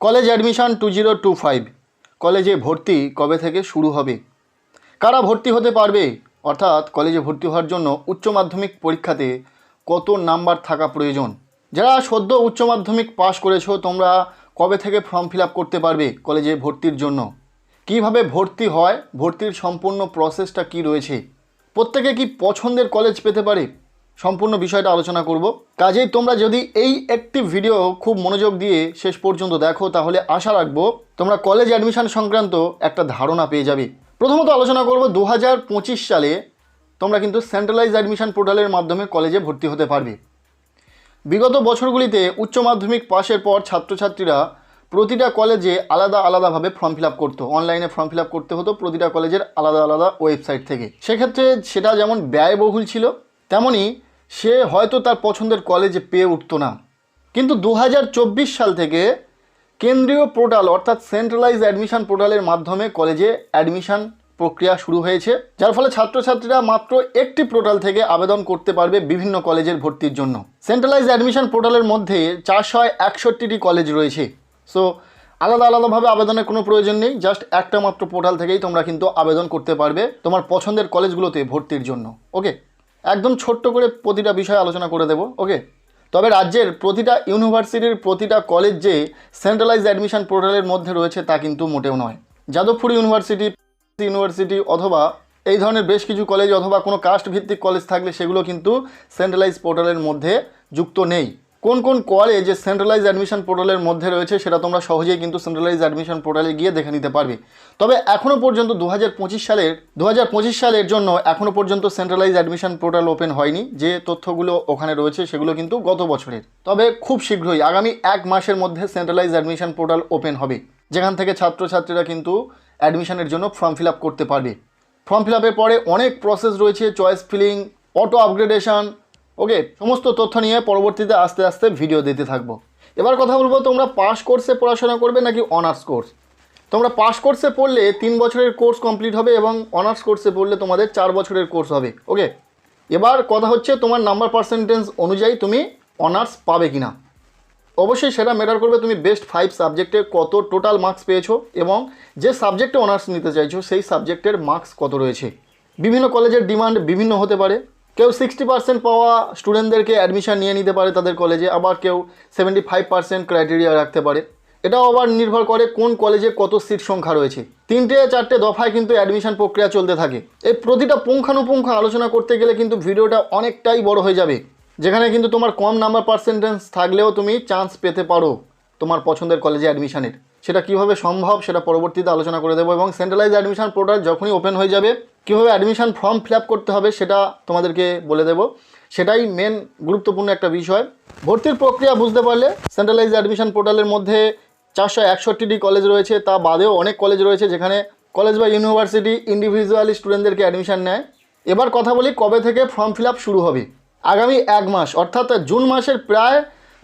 College admission two zero two five কলেজে ভর্তি কবে থেকে শুরু হবে? কারা ভর্তি হতে পারবে? অর্থাৎ কলেজে ভর্তি হওয়ার জন্য উচ্চ মাধ্যমিক পরীক্ষাতে কত নাম্বার থাকা প্রয়োজন? যারা সদ্য উচ্চ মাধ্যমিক পাশ করেছ, তোমরা কবে থেকে ফর্ম ফিল করতে পারবে কলেজে ভর্তির জন্য? কীভাবে ভর্তি হয়? ভর্তির সম্পূর্ণ প্রসেসটা কি রয়েছে? প্রত্যেকে কি পছন্দের কলেজ পেতে পারে? সম্পূর্ণ বিষয়টা আলোচনা করব। কাজেই তোমরা যদি এই একটি ভিডিও খুব মনোযোগ দিয়ে শেষ পর্যন্ত দেখো, তাহলে আশা রাখব তোমরা কলেজ অ্যাডমিশন সংক্রান্ত একটা ধারণা পেয়ে যাবে। প্রথমত আলোচনা করব দু হাজার পঁচিশ সালে তোমরা কিন্তু সেন্ট্রালাইজ অ্যাডমিশন পোর্টালের মাধ্যমে কলেজে ভর্তি হতে পারবে। বিগত বছরগুলিতে উচ্চ মাধ্যমিক পাশের পর ছাত্রছাত্রীরা প্রতিটা কলেজে আলাদা আলাদাভাবে ফর্ম ফিল আপ করতো। অনলাইনে ফর্ম ফিল আপ করতে হতো প্রতিটা কলেজের আলাদা আলাদা ওয়েবসাইট থেকে। সেক্ষেত্রে সেটা যেমন ব্যয়বহুল ছিল তেমনই সে হয়তো তার পছন্দের কলেজে পেয়ে উঠতো না। কিন্তু দু হাজার চব্বিশ সাল থেকে কেন্দ্রীয় পোর্টাল অর্থাৎ সেন্ট্রালাইজ অ্যাডমিশন পোর্টালের মাধ্যমে কলেজে অ্যাডমিশন প্রক্রিয়া শুরু হয়েছে, যার ফলে ছাত্রছাত্রীরা মাত্র একটি পোর্টাল থেকে আবেদন করতে পারবে বিভিন্ন কলেজের ভর্তির জন্য। সেন্ট্রালাইজ অ্যাডমিশন পোর্টালের মধ্যে চারশো একষট্টিটি কলেজ রয়েছে। সো, আলাদা আলাদাভাবে আবেদনের কোনো প্রয়োজন নেই, জাস্ট একটা মাত্র পোর্টাল থেকেই তোমরা কিন্তু আবেদন করতে পারবে তোমার পছন্দের কলেজগুলোতে ভর্তির জন্য। ওকে? একদম ছোট্ট করে প্রতিটা বিষয় আলোচনা করে দেব, ওকে? তবে রাজ্যের প্রতিটা ইউনিভার্সিটির প্রতিটা কলেজ যে সেন্ট্রালাইজ অ্যাডমিশন পোর্টালের মধ্যে রয়েছে তা কিন্তু মোটেও নয়। যাদবপুর ইউনিভার্সিটি ইউনিভার্সিটি অথবা এই ধরনের বেশ কিছু কলেজ অথবা কোনো কাস্ট ভিত্তিক কলেজ থাকলে সেগুলো কিন্তু সেন্ট্রালাইজ পোর্টালের মধ্যে যুক্ত নেই। কোন কোন কলেজ সেন্ট্রালাইজ অ্যাডমিশন পোর্টালের মধ্যে রয়েছে সেটা তোমরা সহজেই কিন্তু সেন্ট্রালাইজ অ্যাডমিশন পোর্টালে গিয়ে দেখে নিতে পারবে। তবে এখনও পর্যন্ত দু হাজার পঁচিশ সালের দু হাজার পঁচিশ সালের জন্য এখনও পর্যন্ত সেন্ট্রালাইজ অ্যাডমিশন পোর্টাল ওপেন হয়নি। যে তথ্যগুলো ওখানে রয়েছে সেগুলো কিন্তু গত বছরের। তবে খুব শীঘ্রই, আগামী এক মাসের মধ্যে সেন্ট্রালাইজ অ্যাডমিশন পোর্টাল ওপেন হবে। যেখান থেকে ছাত্রছাত্রীরা কিন্তু অ্যাডমিশনের জন্য ফর্ম ফিল করতে পারবে। ফর্ম ফিল পরে অনেক প্রসেস রয়েছে choice filling auto upgradation okay সমস্ত তথ্য নিয়ে পরবর্তীতে আস্তে আস্তে ভিডিও দিতে থাকব। এবার কথা বলব, তোমরা পাস কোর্সে পড়াশোনা করবে নাকি অনার্স কোর্স তোমরা পাস কোর্সে পড়লে তিন বছরের কোর্স কমপ্লিট হবে এবং অনার্স কোর্সে পড়লে তোমাদের চার বছরের কোর্স হবে। ওকে এবার কথা হচ্ছে তোমার নাম্বার পার্সেন্টেজ অনুযায়ী তুমি অনার্স পাবে কি না অবশ্যই সেটা ম্যাটার করবে তুমি বেস্ট ফাইভ সাবজেক্টে কত টোটাল মার্কস পেয়েছ এবং যে সাবজেক্টে অনার্স নিতে চাইছো, সেই সাবজেক্টের মার্কস কত রয়েছে। বিভিন্ন কলেজের ডিমান্ড বিভিন্ন হতে পারে। কেউ সিক্সটি পার্সেন্ট পাওয়া স্টুডেন্টদেরকে অ্যাডমিশান নিয়ে নিতে পারে তাদের কলেজে আবার কেউ সেভেন্টি ফাইভ পার্সেন্ট ক্রাইটেরিয়া রাখতে পারে। এটাও আবার নির্ভর করে কোন কলেজে কত সিট সংখ্যা রয়েছে। তিনটে চারটে দফায় কিন্তু অ্যাডমিশন প্রক্রিয়া চলতে থাকে। এই প্রতিটা পুঙ্খানুপুঙ্খ আলোচনা করতে গেলে কিন্তু ভিডিওটা অনেকটাই বড় হয়ে যাবে। যেখানে কিন্তু তোমার কম নাম্বার পার্সেন্টেজ থাকলেও তুমি চান্স পেতে পারো তোমার পছন্দের কলেজে অ্যাডমিশনের সেটা কীভাবে সম্ভব সেটা পরবর্তীতে আলোচনা করে দেবো এবং সেন্ট্রালাইজ অ্যাডমিশন পোর্টাল যখনই ওপেন হয়ে যাবে, কীভাবে অ্যাডমিশান ফর্ম ফিল করতে হবে সেটা তোমাদেরকে বলে দেবো। সেটাই মেন গুরুত্বপূর্ণ একটা বিষয়। ভর্তির প্রক্রিয়া বুঝতে পারলে সেন্ট্রালাইজ অ্যাডমিশন পোর্টালের মধ্যে চারশো একষট্টিটি কলেজ রয়েছে, তা বাদেও অনেক কলেজ রয়েছে যেখানে কলেজ বা ইউনিভার্সিটি ইন্ডিভিজুয়ালি স্টুডেন্টদেরকে অ্যাডমিশন নেয়। এবার কথা বলি কবে থেকে ফর্ম ফিল শুরু হবে। আগামী এক মাস, অর্থাৎ জুন মাসের প্রায়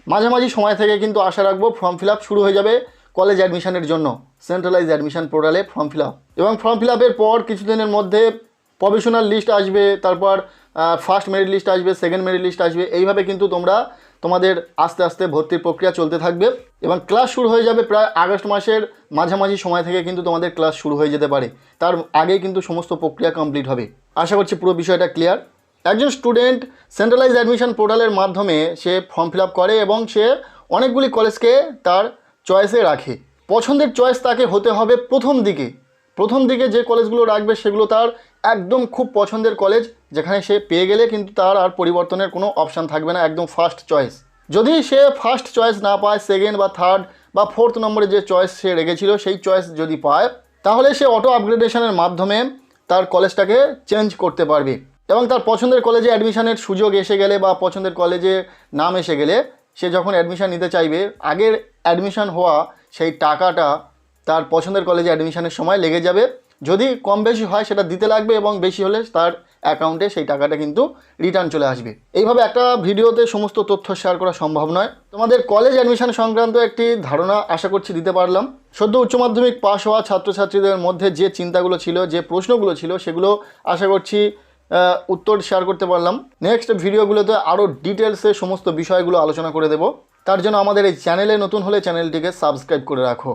মাঝামাঝি সময় থেকে কিন্তু আশা রাখব ফর্ম ফিল শুরু হয়ে যাবে। কলেজ অ্যাডমিশনের জন্য সেন্ট্রালাইজ অ্যাডমিশন পোর্টালে ফর্ম ফিল আপ এবং ফর্ম ফিল আপের পর কিছুদিনের মধ্যে প্রফেশনাল লিস্ট আসবে, তারপর ফার্স্ট মেরিট লিস্ট আসবে সেকেন্ড মেরিট লিস্ট আসবে। এইভাবে কিন্তু তোমরা তোমাদের আস্তে আস্তে ভর্তির প্রক্রিয়া চলতে থাকবে এবং ক্লাস শুরু হয়ে যাবে প্রায় আগস্ট মাসের মাঝামাঝি সময় থেকে কিন্তু তোমাদের ক্লাস শুরু হয়ে যেতে পারে। তার আগেই কিন্তু সমস্ত প্রক্রিয়া কমপ্লিট হবে। আশা করছি পুরো বিষয়টা ক্লিয়ার একজন স্টুডেন্ট সেন্ট্রালাইজ অ্যাডমিশন পোর্টালের মাধ্যমে সে ফর্ম ফিল করে এবং সে অনেকগুলি কলেজকে তার চয়েসে রাখে। পছন্দের চয়েস তাকে হতে হবে প্রথম দিকে। প্রথম দিকে যে কলেজগুলো রাখবে সেগুলো তার একদম খুব পছন্দের কলেজ, যেখানে সে পেয়ে গেলে কিন্তু তার আর পরিবর্তনের কোনো অপশান থাকবে না, একদম ফার্স্ট চয়েস যদি সে ফার্স্ট চয়েস না পায় সেকেন্ড বা থার্ড বা ফোর্থ নম্বরে যে চয়েস সে রেখেছিল, সেই চয়েস যদি পায়, তাহলে সে অটো আপগ্রেডেশনের মাধ্যমে তার কলেজটাকে চেঞ্জ করতে পারবে। এবং তার পছন্দের কলেজে অ্যাডমিশনের সুযোগ এসে গেলে বা পছন্দের কলেজে নাম এসে গেলে, সে যখন অ্যাডমিশন নিতে চাইবে, আগের অ্যাডমিশন হওয়া সেই টাকাটা তার পছন্দের কলেজে অ্যাডমিশানের সময় লেগে যাবে। যদি কম বেশি হয় সেটা দিতে লাগবে এবং বেশি হলে তার অ্যাকাউন্টে সেই টাকাটা কিন্তু রিটার্ন চলে আসবে। এইভাবে একটা ভিডিওতে সমস্ত তথ্য শেয়ার করা সম্ভব নয়। তোমাদের কলেজ অ্যাডমিশন সংক্রান্ত একটি ধারণা আশা করছি দিতে পারলাম। সদ্য উচ্চ মাধ্যমিক পাশ হওয়া ছাত্রছাত্রীদের মধ্যে যে চিন্তাগুলো ছিল, যে প্রশ্নগুলো ছিল, সেগুলো আশা করছি উত্তর শেয়ার করতে পারলাম। নেক্সট ভিডিওগুলোতে আরও ডিটেলসে সমস্ত বিষয়গুলো আলোচনা করে দেব। তার জন্য আমাদের এই চ্যানেলে নতুন হলে চ্যানেলটিকে সাবস্ক্রাইব করে রাখো।